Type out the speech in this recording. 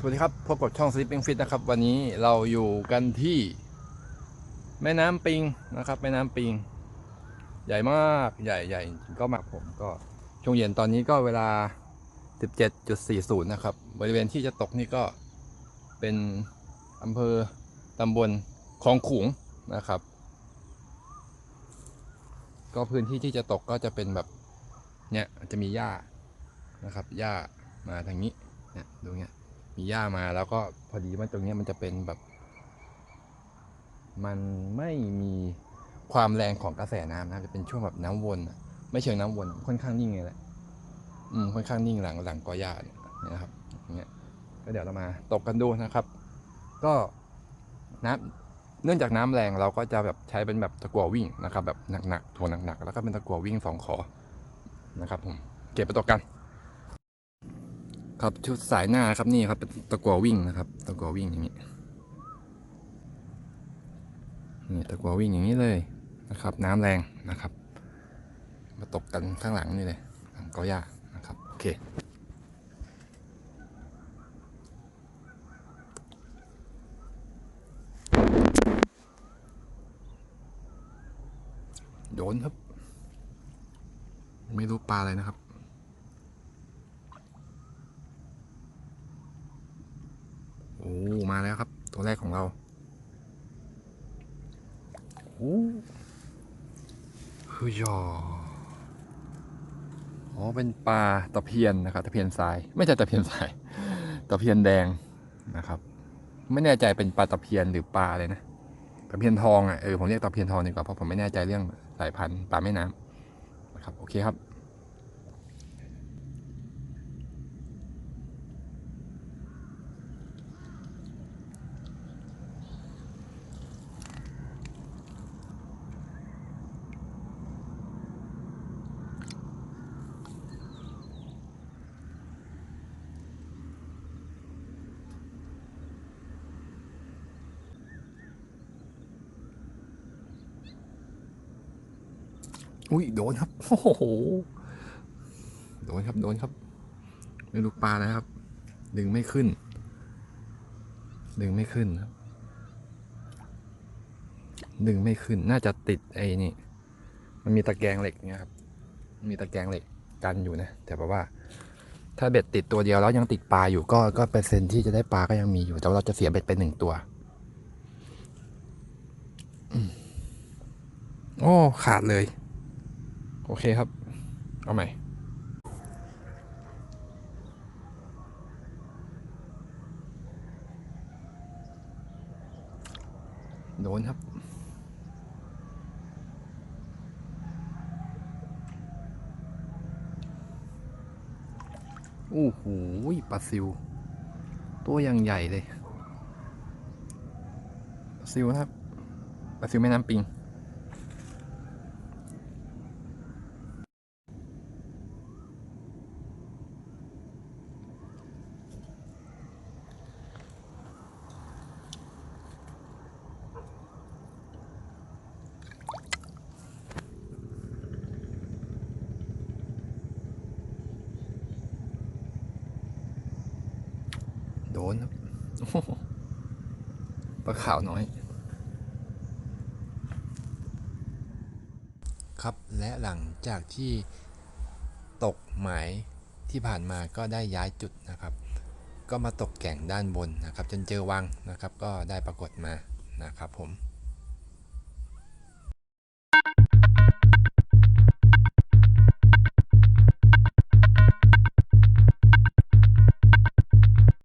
สวัสดีครับพบกับช่อง Sleeping Fit นะครับ วันนี้เราอยู่กันที่แม่น้ำปิงนะครับ แม่น้ำปิง ใหญ่มากใหญ่ใหญ่จริงๆก็มากผมก็ช่วงเย็นตอนนี้ก็เวลา 17.40 นะครับ บริเวณที่จะตกนี่ก็เป็นอำเภอตำบลคลองขุงนะครับ ก็พื้นที่ที่จะตกก็จะเป็นแบบเนี่ยจะมีหญ้านะครับหญ้ามาทางนี้เนี่ยดูเนี่ย มีหญ้ามาแล้วก็พอดีว่าตรงนี้มันจะเป็นแบบ มันไม่มีความแรงของกระแสน้ำนะจะเป็นช่วงแบบน้ำวนไม่เชิงน้ำวนค่อนข้างนิ่งเลยแหละอืมค่อนข้างนิ่งหลังหลังกอหญ้าเนี่ยนะครับอย่างเงี้ยก็เดี๋ยวเรามาตกกันดูนะครับ ก็น้ำเนื่องจากน้ำแรงเราก็จะแบบใช้เป็นแบบตะกั่ววิ่งนะครับ แบบหนักๆถ่วหนักๆแล้วก็เป็นตะกั่ววิ่งสองขอนะครับผมเก็บไปตกกัน ครับชุดสายหน้าครับนี่ครับเป็นตะกัววิ่งนะครับ ตะกัววิ่งอย่างนี้นี่ตะกัววิ่งอย่างนี้เลยนะครับ น้ำแรงนะครับ มาตกกันข้างหลังนี่เลยหลังกอหญ้านะครับโอเคโดนครับ ไม่รู้ปลาอะไรนะครับ โอ้ มาแล้วครับ ตัวแรกของเราโอ้คือยออ๋อเป็นปลาตะเพียนนะครับตะเพียนทราย ไม่ใช่ตะเพียนทรายตะเพียนแดงนะครับ ไม่แน่ใจเป็นปลาตะเพียนหรือปลาอะไรนะตะเพียนทองอะเออผมเรียกตะเพียนทองดีกว่าเพราะผมไม่แน่ใจเรื่องสายพันธุ์ปลาแม่น้ำนะครับโอเคครับ อุ้ยโดนครับโอ้โหโดนครับโดนครับไม่รู้ปลานะครับ ดึงไม่ขึ้น ดึงไม่ขึ้นครับ ดึงไม่ขึ้นน่าจะติดไอ้นี่ มันมีตะแกรงเหล็กเนี่ยครับ มีตะแกรงเหล็กกันอยู่นะ แต่แปลว่า ถ้าเบ็ดติดตัวเดียวแล้วยังติดปลาอยู่ก็ก็เปอร์เซ็นที่จะได้ปลาก็ยังมีอยู่ แต่เราจะเสียเบ็ดไปหนึ่งตัวอืมโอ้ขาดเลย โอเคครับ เอาใหม่ โดนครับโอ้โหปลาซิว ตัวยังใหญ่เลย ปลาซิวนะครับ ปลาซิวแม่น้ำปิง โดนครับปลาขาวน้อย ครับและหลังจากที่ตกหมายที่ผ่านมาก็ได้ย้ายจุดนะครับ ก็มาตกแก่งด้านบนนะครับ จนเจอวังนะครับ ก็ได้ปรากฏมานะครับผม